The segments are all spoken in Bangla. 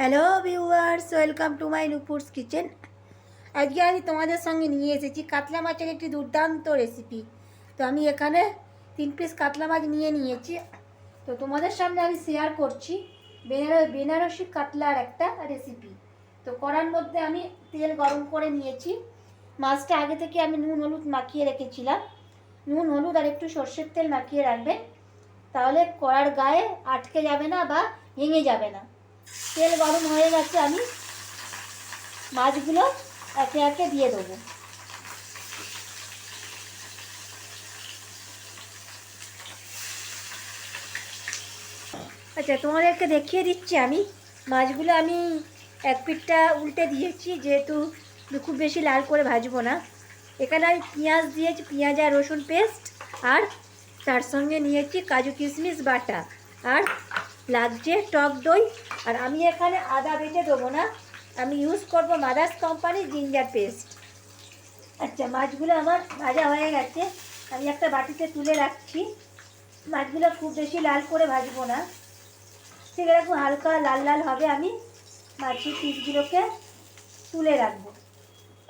Hello viewers, welcome to my Nupur's kitchen. আজকে আমি তোমাদের সঙ্গে নিয়ে এসেছি কাতলা মাছের একটি দুর্দান্ত রেসিপি। তো আমি এখানে তিন পিস কাতলা মাছ নিয়ে নিয়েছি। তো তোমাদের সামনে আমি শেয়ার করছি বেনার বেনারসি কাতলার একটা রেসিপি। তো কড়ার মধ্যে আমি তেল গরম করে নিয়েছি। মাছটা আগে থেকে আমি নুন, হলুদ মাখিয়ে রেখেছিলাম। নুন, হলুদ আর একটু সর্ষের তেল মাখিয়ে রাখবেন তাহলে কড়ার গায়ে আটকে যাবে না বা ভেঙে যাবে না। তেল গরম হয়ে গেছে, আমি মাছগুলো একে একে দিয়ে দেবো। আচ্ছা তোমাদেরকে দেখিয়ে দিচ্ছি আমি। মাছগুলো আমি এক পিঠটা উল্টে দিয়েছি, যেহেতু খুব বেশি লাল করে ভাজবো না। এখানে আমি পেঁয়াজ দিয়েছি, পেঁয়াজ আর রসুন পেস্ট আর তার সঙ্গে নিয়েছি কাজু কিশমিশ বাটা। আর লাগছে টক দই। আর আমি এখানে আদা বেটে দেবো না। আমি ইউজ করব মাদার্স কোম্পানির জিঞ্জার পেস্ট আচ্ছা মাছগুলো আমার ভাজা হয়ে গেছে। আমি একটা বাটিতে তুলে রাখছি। মাছগুলো খুব বেশি লাল করে ভাজবো না। ঠিক এরকম হালকা লাল লাল হবে। আমি মাছের পিসগুলোকে তুলে রাখব।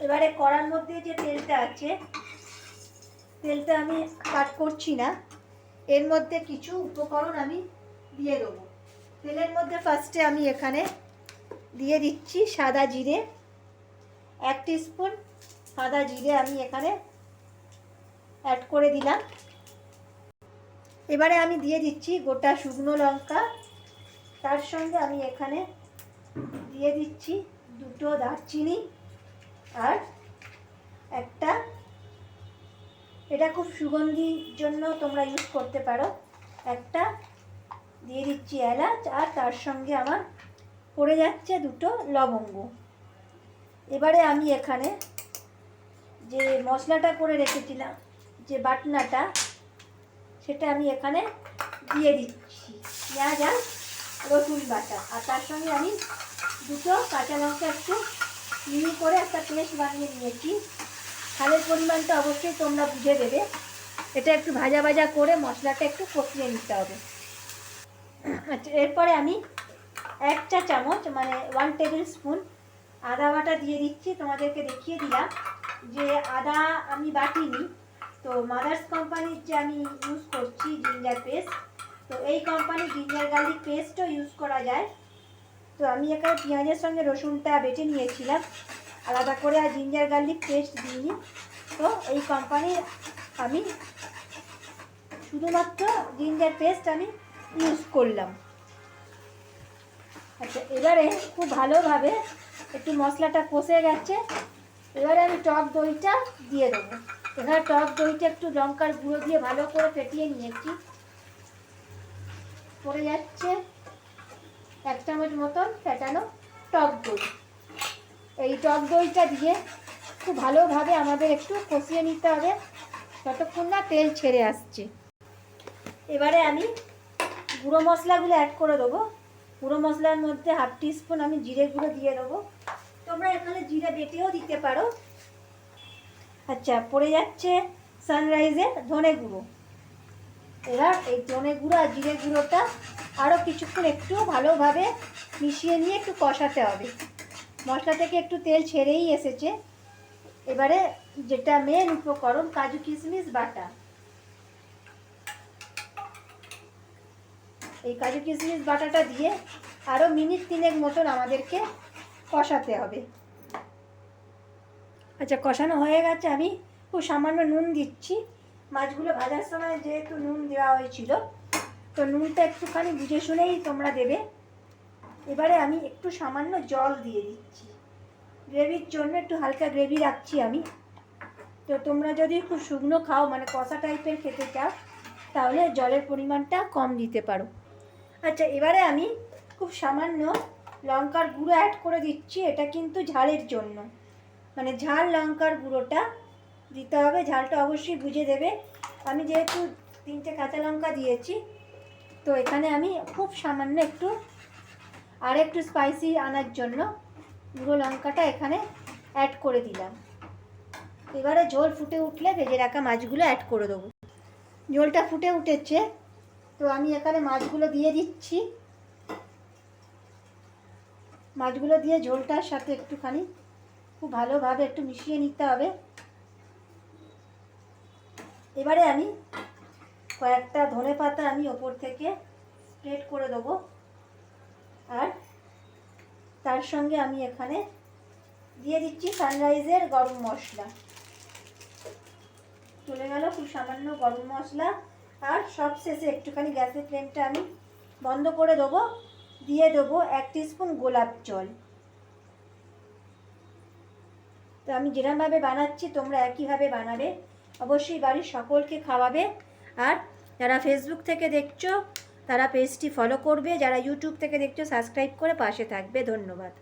এবারে কড়ার মধ্যে যে তেলটা আছে, তেলটা আমি কাট করছি না। এর মধ্যে কিছু উপকরণ আমি দিয়ে দেবো। তেলের মধ্যে ফার্স্টে আমি এখানে দিয়ে দিচ্ছি সাদা জিরে। এক স্পুন সাদা জিরে আমি এখানে অ্যাড করে দিলাম। এবারে আমি দিয়ে দিচ্ছি গোটা শুকনো লঙ্কা। তার সঙ্গে আমি এখানে দিয়ে দিচ্ছি দুটো দারচিনি আর একটা, এটা খুব সুগন্ধির জন্য তোমরা ইউজ করতে পারো। একটা দিয়ে দিচ্ছি এলাচ আর তার সঙ্গে আমার পড়ে যাচ্ছে দুটো লবঙ্গ। এবারে আমি এখানে যে মশলাটা করে রেখেছিলাম, যে বাটনাটা, সেটা আমি এখানে দিয়ে দিচ্ছি। পেঁয়াজ আর রসুন বাটা। আর তার সঙ্গে আমি দুটো কাঁচা লঙ্কা একটু মিহি করে একটা পেস্ট বানিয়ে নিয়েছি। খালের পরিমাণটা অবশ্যই তোমরা বুঝে দেবে। এটা একটু ভাজা ভাজা করে মশলাটা একটু কষিয়ে নিতে হবে। এরপরে আমি এক চা চামচ মানে ওয়ান টেবিল স্পুন আদা বাটা দিয়ে দিচ্ছি। তোমাদেরকে দেখিয়ে দিলাম যে আদা আমি বাটিনি। তো মাদার্স কোম্পানির যে আমি ইউজ করছি জিঞ্জার পেস্ট তো এই কোম্পানির জিঞ্জার গার্লিক পেস্টও ইউজ করা যায়। তো আমি এখানে পেঁয়াজের সঙ্গে রসুনটা বেটে নিয়েছিলাম। আলাদা করে আর জিঞ্জার গার্লিক পেস্ট দিইনি। তো এই কোম্পানির আমি শুধুমাত্র জিঞ্জার পেস্ট আমি ইউজ করলাম। আচ্ছা এবারে খুব ভালোভাবে একটু মশলাটা কষে গেছে। এবারে আমি টক দইটা দিয়ে দেবো। এখানে টক দইটা একটু লঙ্কার গুঁড়ো দিয়ে ভালো করে ফেটিয়ে নিয়েছি পড়ে যাচ্ছে। এক চামচ মতন ফেটানো টক দই। এই টক দইটা দিয়ে খুব ভালোভাবে আমাদের একটু কষিয়ে নিতে হবে ততক্ষণ না তেল ছেড়ে আসছে। এবারে আমি গুঁড়ো মশলাগুলো অ্যাড করে দেবো। গুঁড়ো মশলার মধ্যে হাফ টিস্পুন আমি জিরে গুঁড়ো দিয়ে দেবো। তোমরা এখানে জিরে বেটেও দিতে পারো। আচ্ছা পড়ে যাচ্ছে সানরাইজের ধনে গুঁড়ো। এবার এই ধনে গুঁড়ো আর জিরে গুঁড়োটা আরও কিছুক্ষণ একটু ভালোভাবে মিশিয়ে নিয়ে একটু কষাতে হবে। মশলা থেকে একটু তেল ছেড়েই এসেছে। এবারে যেটা মেন উপকরণ কাজু কিশমিশ বাটা। এই কাজু কিশমিশ বাটাটা দিয়ে আরও মিনিট তিনেক মতন আমাদেরকে কষাতে হবে। আচ্ছা কষানো হয়ে গেছে। আমি খুব সামান্য নুন দিচ্ছি। মাছগুলো ভাজার সময় যেহেতু নুন দেওয়া হয়েছিল, তো নুনটা একটুখানি বুঝে শুনেই তোমরা দেবে। এবারে আমি একটু সামান্য জল দিয়ে দিচ্ছি। গ্রেভির জন্য একটু হালকা গ্রেভি রাখছি আমি। তো তোমরা যদি খুব শুকনো খাও মানে কষা টাইপের খেতে চাও, তাহলে জলের পরিমাণটা কম দিতে পারো। আচ্ছা এবারে আমি খুব সামান্য লঙ্কার গুঁড়ো অ্যাড করে দিচ্ছি, এটা কিন্তু ঝালের জন্য। মানে ঝাল লঙ্কার গুঁড়োটা দিতে হবে, ঝালটা অবশ্যই বুঝে দেবে। আমি যেহেতু তিনটে কাঁচা লঙ্কা দিয়েছি, তো এখানে আমি খুব সামান্য একটু, আর একটু স্পাইসি আনার জন্য গুঁড়ো লঙ্কাটা এখানে অ্যাড করে দিলাম। এবারে ঝোল ফুটে উঠলে ভেজে রাখা মাছগুলো অ্যাড করে দেবো। ঝোলটা ফুটে উঠেছে তো আমি এখানে মাছগুলো দিয়ে দিচ্ছি। মাছগুলো দিয়ে ঝোলটার সাথে একটুখানি খুব ভালোভাবে একটু মিশিয়ে নিতে হবে। এবারে আমি কয়েকটা ধনে পাতা আমি ওপর থেকে স্প্রেড করে দেবো। আর তার সঙ্গে আমি এখানে দিয়ে দিচ্ছি সানরাইজের গরম মশলা। চলে গেল খুব সামান্য গরম মশলা। আর সব শেষে একটুখানি গ্যাসের ফ্লেমটা আমি বন্ধ করে দেবো। দিয়ে দেবো এক স্পুন গোলাপ জল। তো আমি যেরমভাবে বানাচ্ছি, তোমরা একইভাবে বানাবে। অবশ্যই বাড়ির সকলকে খাওয়াবে। আর যারা ফেসবুক থেকে দেখছ, তারা পেজটি ফলো করবে। যারা ইউটিউব থেকে দেখছ সাবস্ক্রাইব করে পাশে থাকবে। ধন্যবাদ।